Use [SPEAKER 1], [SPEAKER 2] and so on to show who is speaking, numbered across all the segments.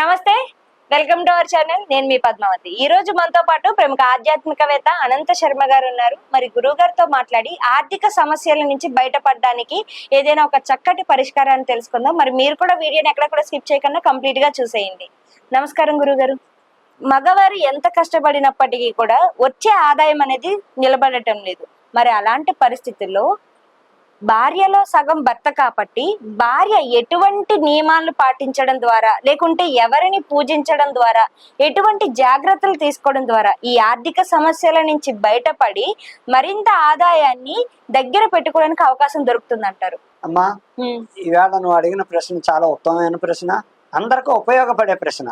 [SPEAKER 1] నమస్తే welcome to our channel. నేను మీ పద్మావతి. ఈ రోజు మనతో పాటు ప్రముఖ ఆధ్యాత్మికవేత్త అనంత శర్మ గారు ఉన్నారు. మరి గురువు గారితో మాట్లాడి ఆర్థిక సమస్యల నుంచి బయటపడడానికి ఏదైనా ఒక చక్కటి పరిష్కారాన్ని తెలుసుకుందాం. మరి మీరు కూడా వీడియోని ఎక్కడ కూడా స్కిప్ చేయకుండా కంప్లీట్గా చూసేయండి. నమస్కారం గురుగారు మగవారు ఎంత కష్టపడినప్పటికీ కూడా వచ్చే ఆదాయం అనేది నిలబడటం లేదు. మరి అలాంటి పరిస్థితుల్లో భార్యలో సగం భర్త కాబట్టి భార్య ఎటువంటి నియమాలను పాటించడం ద్వారా లేకుంటే ఎవరిని పూజించడం ద్వారా ఎటువంటి జాగ్రత్తలు తీసుకోవడం ద్వారా ఈ ఆర్థిక సమస్యల నుంచి బయటపడి మరింత ఆదాయాన్ని దగ్గర పెట్టుకోవడానికి అవకాశం దొరుకుతుంది అంటారు
[SPEAKER 2] అమ్మా ఈవేళ నువ్వు అడిగిన ప్రశ్న చాలా ఉత్తమమైన ప్రశ్న అందరికీ ఉపయోగపడే ప్రశ్న.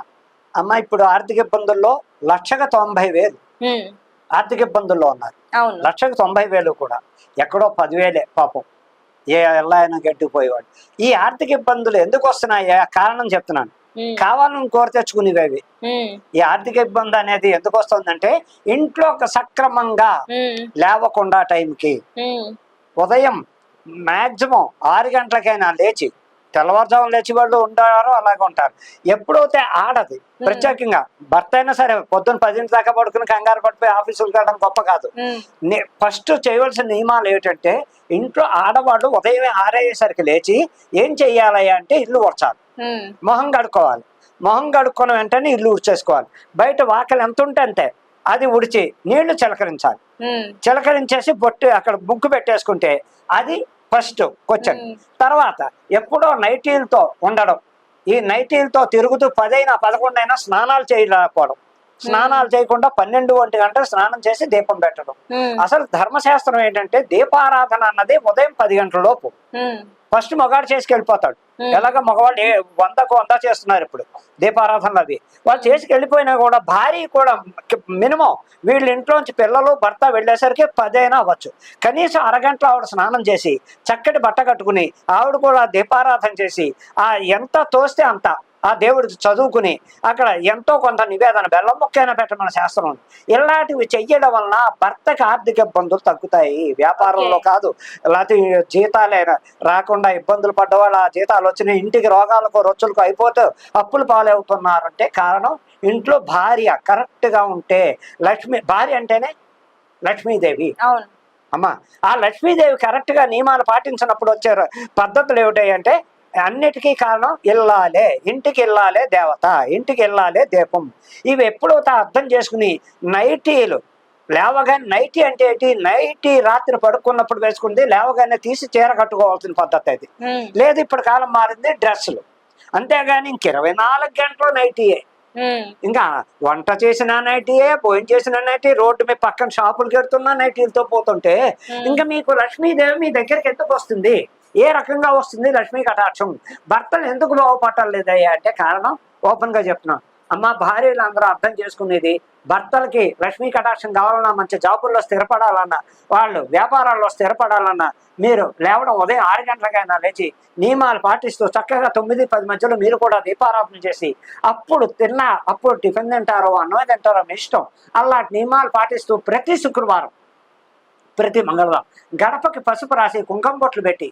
[SPEAKER 2] అమ్మ ఇప్పుడు ఆర్థిక ఇబ్బందుల్లో లక్షకు తొంభై వేలు. ఆర్థిక ఇబ్బందుల్లో ఉన్నారు.
[SPEAKER 1] అవును.
[SPEAKER 2] లక్షకు తొంభై వేలు కూడా. ఎక్కడో పదివేలే పాపం. ఏ ఎలా అయినా గట్టిపోయేవాడు ఈ ఆర్థిక ఇబ్బందులు ఎందుకు వస్తున్నాయి? ఆ కారణం చెప్తున్నాను. కావాలని కోరి తెచ్చుకునేవి అవి ఈ ఆర్థిక ఇబ్బంది అనేది ఎందుకు వస్తుందంటే ఇంట్లో ఒక సక్రమంగా లేవకుండా టైంకి ఉదయం మాక్సిమం ఆరు గంటలకైనా లేచి తెల్లవారుజామున లేచి వాళ్ళు ఉంటారు అలాగే ఉంటారు. ఎప్పుడైతే ఆడది ప్రత్యేకంగా భర్త అయినా సరే పొద్దున్న పదింటి దాకా పడుకుని కంగారు పడిపోయి ఆఫీసులకు వెళ్ళడం గొప్ప కాదు. ఫస్ట్ చేయవలసిన నియమాలు ఏమిటంటే ఇంట్లో ఆడవాళ్ళు ఉదయం ఆరయ్యేసరికి లేచి ఏం చెయ్యాలి అంటే ఇల్లు
[SPEAKER 1] ఉమ్,
[SPEAKER 2] మొహం కడుక్కోవాలి. మొహం కడుక్కున్న వెంటనే ఇల్లు ఉడిచేసుకోవాలి బయట వాకలు ఎంత ఉంటే అంతే. అది ఉడిచి నీళ్ళు చిలకరించాలి. చిలకరించేసి బొట్టు అక్కడ ముగ్గు పెట్టేసుకుంటే అది ఫస్ట్ క్వశ్చన్.
[SPEAKER 1] ఉమ్,
[SPEAKER 2] తర్వాత ఎప్పుడో నైటీలతో ఉండడం. ఈ నైటీలతో తిరుగుతూ పదైనా పదకొండైనా స్నానాలు చేయలేకపోవడం. స్నానాలు చేయకుండా పన్నెండు ఒంటి గంటలు స్నానం చేసి దీపం పెట్టడం. అసలు ధర్మశాస్త్రం ఏంటంటే దీపారాధన అన్నది ఉదయం పది గంటల లోపు. ఫస్ట్ మగాడు చేసుకెళ్ళిపోతాడు. ఎలాగ మగవాళ్ళు ఏ- వందకు వంద చేస్తున్నారు ఇప్పుడు దీపారాధనలు అవి. వాళ్ళు చేసుకెళ్ళిపోయినా కూడా భార్య కూడా మినిమం వీళ్ళ ఇంట్లోంచి పిల్లలు భర్త వెళ్ళేసరికి పదైనా అవ్వచ్చు. కనీసం అరగంటలో ఆవిడ స్నానం చేసి చక్కటి బట్ట కట్టుకుని ఆవిడ కూడా దీపారాధన చేసి ఆ ఎంత తోస్తే అంత ఆ దేవుడికి చదువుకుని అక్కడ ఎంతో కొంత నివేదన బెల్లం ముక్కైనా పెట్టమని శాస్త్రం ఇలాంటివి చెయ్యడం వలన భర్తకి ఆర్థిక ఇబ్బందులు తగ్గుతాయి. వ్యాపారంలో. కాదు లేకపోతే జీతాలైనా రాకుండా ఇబ్బందులు పడ్డవాళ్ళు ఆ జీతాలు వచ్చిన ఇంటికి రోగాలకు రొచ్చులకు అయిపోతే అప్పులు పాలవుతున్నారంటే కారణం ఇంట్లో భార్య కరెక్ట్గా ఉంటే లక్ష్మి భార్య అంటేనే లక్ష్మీదేవి.
[SPEAKER 1] అవును.
[SPEAKER 2] అమ్మ ఆ లక్ష్మీదేవి కరెక్ట్గా నియమాలు పాటించినప్పుడు వచ్చే పద్ధతులు ఏమిటాయి అంటే అన్నిటికీ కారణం ఇల్లాలే. ఇంటికి ఇల్లాలే దేవత. ఇంటికి ఇల్లాలే దీపం. ఇవి ఎప్పుడైతే అర్థం చేసుకుని నైటీలు. లేవగానే నైటీ అంటే ఏంటి? నైటీ రాత్రి పడుకున్నప్పుడు వేసుకుంది లేవగానే తీసి చీర కట్టుకోవాల్సిన పద్ధతి అది. లేదు ఇప్పుడు కాలం మారింది డ్రెస్సులు. అంతేగాని ఇంక ఇరవై నాలుగు గంటలు నైటీయే. ఇంకా వంట చేసిన నైటీయే భోజనం చేసిన నైటీ రోడ్డు మీద పక్కన షాపులు కడుతున్నా నైటీలతో పోతుంటే. ఇంకా మీకు లక్ష్మీదేవి మీ దగ్గరికి ఎందుకు వస్తుంది? ఏ రకంగా వస్తుంది లక్ష్మీ కటాక్షం? భర్తలు ఎందుకు బాగుపట్టలేదయ్యా అంటే కారణం ఓపెన్గా అమ్మ భార్యలు అందరూ అర్థం చేసుకునేది భర్తలకి లక్ష్మీ కటాక్షం కావాలన్నా మంచి జాబుల్లో స్థిరపడాలన్నా వాళ్ళు వ్యాపారాల్లో స్థిరపడాలన్నా మీరు లేవడం ఉదయం ఆరు గంటలకైనా లేచి నియమాలు పాటిస్తూ చక్కగా తొమ్మిది పది మధ్యలో మీరు కూడా దీపారాధన చేసి అప్పుడు తిన్నా అప్పుడు టిఫిన్ తింటారో అన్నం తింటారో మీ ఇష్టం. అలాంటి నియమాలు పాటిస్తూ ప్రతి శుక్రవారం ప్రతి మంగళవారం గడపకి పసుపు రాసి కుంకం బొట్లు పెట్టి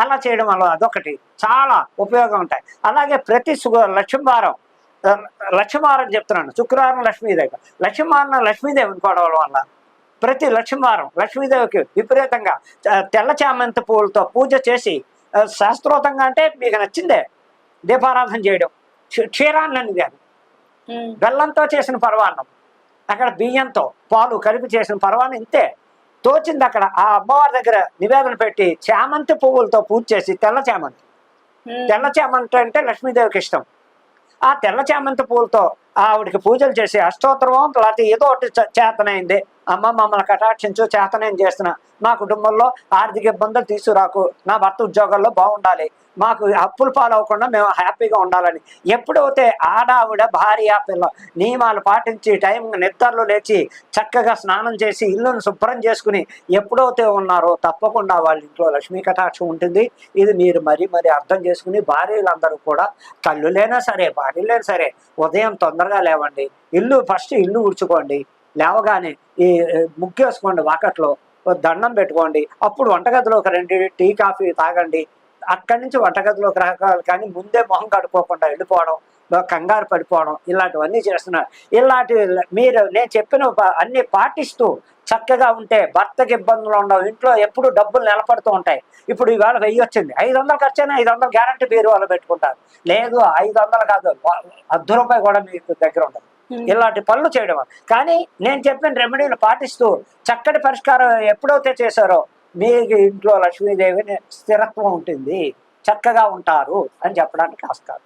[SPEAKER 2] అలా చేయడం వల్ల అదొకటి. చాలా ఉపయోగం ఉంటాయి. అలాగే ప్రతి సు- లక్ష్మీవారం లక్ష్మీవారం చెప్తున్నాను. శుక్రవారం లక్ష్మీదేవి. లక్ష్మీవారం లక్ష్మీదేవి అనుకోవడం వల్ల ప్రతి లక్ష్మీవారం లక్ష్మీదేవికి విపరీతంగా తెల్ల చామంతి పూలతో పూజ చేసి శాస్త్రోతంగా అంటే మీకు నచ్చిందే దీపారాధన చేయడం. క్షీ- క్షీరాన్నం కానీ
[SPEAKER 1] ఉమ్,
[SPEAKER 2] బెల్లంతో చేసిన పరవాన్నం అక్కడ బియ్యంతో పాలు కలిపి చేసిన పరవాన్నం ఇంతే. తోచింది అక్కడ ఆ అమ్మవారి దగ్గర నివేదన పెట్టి చామంతి పువ్వులతో పూజ చేసి తెల్ల చామంతి. తెల్ల చామంతి అంటే లక్ష్మీదేవికి ఇష్టం. ఆ తెల్ల చామంతి పూలతో ఆవిడకి పూజలు చేసి అష్టోత్తరం లేకపోతే ఏదో ఒకటి చేతనైంది. అమ్మ మమ్మల్ని కటాక్షించు చేతనేం చేస్తున్నా. మా కుటుంబంలో ఆర్థిక ఇబ్బందులు తీసుకురాకు. నా భర్త ఉద్యోగాల్లో బాగుండాలి. మాకు అప్పులు పాలవకుండా మేము హ్యాపీగా ఉండాలని. ఎప్పుడైతే ఆడావిడ భార్య పిల్ల నియమాలు పాటించి టైం నిద్రలో లేచి చక్కగా స్నానం చేసి ఇల్లును శుభ్రం చేసుకుని ఎప్పుడైతే ఉన్నారో తప్పకుండా వాళ్ళ ఇంట్లో లక్ష్మీ కటాక్షం ఉంటుంది. ఇది మీరు మరీ మరి అర్థం చేసుకుని భార్యలందరూ కూడా తల్లులైనా సరే భార్యలైనా సరే ఉదయం తొందరగా లేవండి. ఇల్లు ఫస్ట్ ఇల్లు ఉడుచుకోండి లేవగానే ఈ ముగ్గేసుకోండి వాకట్లో. దండం పెట్టుకోండి. అప్పుడు వంటగదిలోకి రండి టీ కాఫీ తాగండి. అక్కడి నుంచి వంటగదిలోకి రాకాలి కానీ ముందే మొహం కడుక్కోకుండా వెళ్ళిపోవడం. కంగారు పడిపోవడం ఇలాంటివన్నీ చేస్తున్నారు. ఇలాంటి మీరు నేను చెప్పిన అన్ని పాటిస్తూ చక్కగా ఉంటే భర్తకి ఇబ్బందులు ఉండవు. ఇంట్లో ఎప్పుడు డబ్బులు నిలబడుతూ ఉంటాయి. ఇప్పుడు ఇవాళ వెయ్యి వచ్చింది. ఐదు వందలు ఖర్చు అయినా ఐదు వందలు గ్యారంటీ బీరు వాళ్ళు పెట్టుకుంటారు. లేదు ఐదు వందలు కాదు. అర్ధ రూపాయి కూడా మీకు దగ్గర ఉండదు. ఇలాంటి పనులు చేయడం. కానీ నేను చెప్పిన రెమెడీలు పాటిస్తూ చక్కటి పరిష్కారం ఎప్పుడైతే చేశారో మీకు ఇంట్లో లక్ష్మీదేవిని స్థిరత్వం ఉంటుంది. చక్కగా ఉంటారు అని చెప్పడానికి ఆస్కారం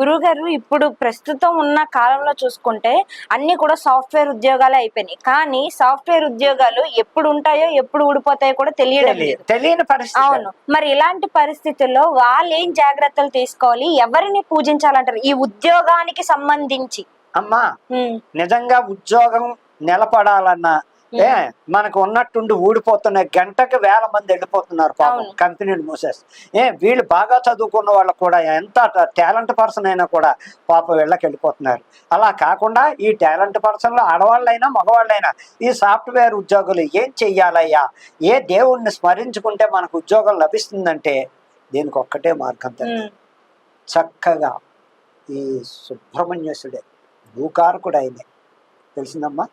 [SPEAKER 1] గురువు గారు ఇప్పుడు ప్రస్తుతం ఉన్న కాలంలో చూసుకుంటే అన్ని కూడా సాఫ్ట్వేర్ ఉద్యోగాలే అయిపోయినాయి. కానీ సాఫ్ట్వేర్ ఉద్యోగాలు ఎప్పుడు ఉంటాయో ఎప్పుడు ఊడిపోతాయో కూడా తెలియడం
[SPEAKER 2] తెలియని పరిస్థితి.
[SPEAKER 1] అవును. మరి ఇలాంటి పరిస్థితుల్లో వాళ్ళు ఏం జాగ్రత్తలు తీసుకోవాలి? ఎవరిని పూజించాలంటారు? ఈ ఉద్యోగానికి సంబంధించి.
[SPEAKER 2] అమ్మా నిజంగా ఉద్యోగం నిలబడాలన్నా ఏ మనకు ఉన్నట్టుండి ఊడిపోతున్న గంటకి వేల మంది వెళ్ళిపోతున్నారు పాపం. కంపెనీలు మూసేసి. ఏ వీళ్ళు బాగా చదువుకున్న వాళ్ళు కూడా ఎంత టాలెంట్ పర్సన్ అయినా కూడా పాపం వీళ్ళకి వెళ్ళిపోతున్నారు. అలా కాకుండా ఈ టాలెంట్ పర్సన్లు ఆడవాళ్ళైనా మగవాళ్ళైనా ఈ సాఫ్ట్వేర్ ఉద్యోగులు ఏం చెయ్యాలయ్యా? ఏ దేవుణ్ణి స్మరించుకుంటే మనకు ఉద్యోగం లభిస్తుందంటే దీనికి ఒక్కటే మార్గం.
[SPEAKER 1] ఉమ్,
[SPEAKER 2] చక్కగా ఈ సుబ్రహ్మణ్యేశుడే భూకారకుడు ఆయనే. తెలిసిందమ్మా?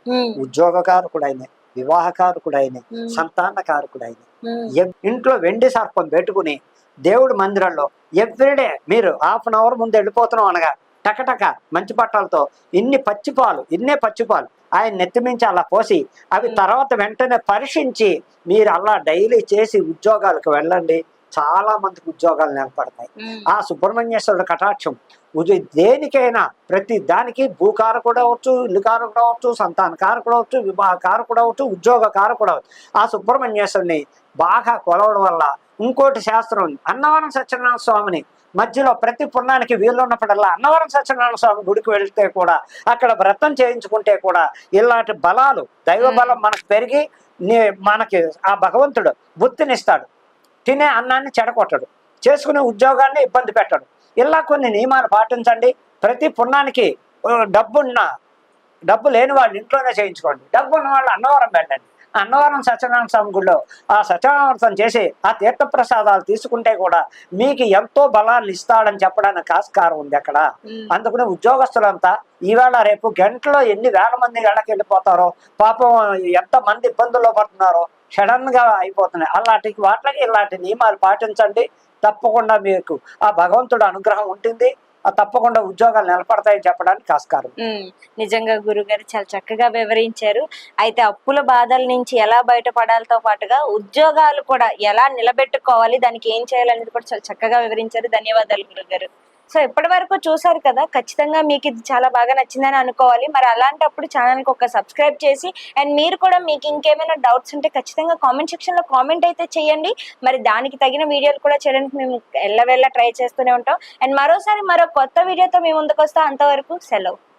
[SPEAKER 2] ఉద్యోగకారకుడు ఆయనే వివాహకారకుడు ఆయనే సంతానకారకుడు ఆయనే ఇంట్లో వెండి సర్పం పెట్టుకుని దేవుడి మందిరంలో ఎవ్రీడే మీరు హాఫ్ అన్ అవర్ ముందు వెళ్ళిపోతున్నాం అనగా టకటక మంచి బట్టలతో ఇన్ని పచ్చిపాలు ఇన్నే పచ్చిపాలు ఆయన నెత్తిమించి అలా పోసి అవి తర్వాత వెంటనే పరీక్షించి మీరు అలా డైలీ చేసి ఉద్యోగాలకు వెళ్ళండి. చాలా మందికి ఉద్యోగాలు నిలబడతాయి. ఆ సుబ్రహ్మణ్యేశ్వరుడు కటాక్షం. దేనికైనా ప్రతి దానికి భూకారకుడు అవచ్చు ఇల్లు కారకుడు అవచ్చు సంతాన కారకుడు అవచ్చు వివాహ కారకుడు అవచ్చు ఉద్యోగ కారకుడు అవచ్చు ఆ సుబ్రహ్మణ్యేశ్వరుని బాగా కొలవడం వల్ల ఇంకోటి శాస్త్రం ఉంది అన్నవరం సత్యనారాయణ స్వామిని మధ్యలో ప్రతి పుణ్యానికి వీలున్నప్పుడల్లా అన్నవరం సత్యనారాయణ స్వామి గుడికి వెళ్తే కూడా అక్కడ వ్రతం చేయించుకుంటే కూడా ఇలాంటి బలాలు దైవ బలం మనకు పెరిగి మనకి ఆ భగవంతుడు బుద్ధినిస్తాడు. తినే అన్నాన్ని చెడగొట్టడు. చేసుకునే ఉద్యోగాన్ని ఇబ్బంది పెట్టడు. ఇలా కొన్ని నియమాలు పాటించండి. ప్రతి పుణ్యానికి డబ్బున్న డబ్బు లేని వాళ్ళు ఇంట్లోనే చేయించుకోండి. డబ్బు ఉన్న వాళ్ళు అన్నవరం వెళ్ళండి. అన్నవరం సత్యనారాయణ స్వామి గుడిలో ఆ సత్యనారాయణ చేసి ఆ తీర్థ ప్రసాదాలు తీసుకుంటే కూడా మీకు ఎంతో బలాన్ని ఇస్తాడని చెప్పడానికి ఆస్కారం ఉంది అక్కడ. అందుకని ఉద్యోగస్తులంతా ఈవేళ రేపు గంటలో ఎన్ని వేల మంది గడకి వెళ్ళిపోతారో పాపం ఎంత మంది ఇబ్బందుల్లో పడుతున్నారో సడన్గా అయిపోతున్నాయి. అలాంటి వాటికి ఇలాంటి నియమాలు పాటించండి. తప్పకుండా మీకు ఆ భగవంతుడు అనుగ్రహం ఉంటుంది. ఆ తప్పకుండా ఉద్యోగాలు నిలబడతాయని చెప్పడానికి ఆస్కారం.
[SPEAKER 1] నిజంగా గురుగారు చాలా చక్కగా వివరించారు. అయితే అప్పుల బాధల నుంచి ఎలా బయటపడాలతో పాటుగా ఉద్యోగాలు కూడా ఎలా నిలబెట్టుకోవాలి దానికి ఏం చేయాలనేది కూడా చాలా చక్కగా వివరించారు. ధన్యవాదాలు గురుగారు. సో ఇప్పటి వరకు చూసారు కదా ఖచ్చితంగా మీకు ఇది చాలా బాగా నచ్చిందని అనుకోవాలి. మరి అలాంటప్పుడు ఛానల్కి ఒక సబ్స్క్రైబ్ చేసి అండ్ మీరు కూడా మీకు ఇంకేమైనా డౌట్స్ ఉంటే ఖచ్చితంగా కామెంట్ సెక్షన్లో కామెంట్ అయితే చేయండి. మరి దానికి తగిన వీడియోలు కూడా చేయడానికి మేము ఎల్లవెల్ల ట్రై చేస్తూనే ఉంటాం. అండ్ మరోసారి మరో కొత్త వీడియోతో మేము ముందుకు వస్తాం. అంతవరకు సెలవు.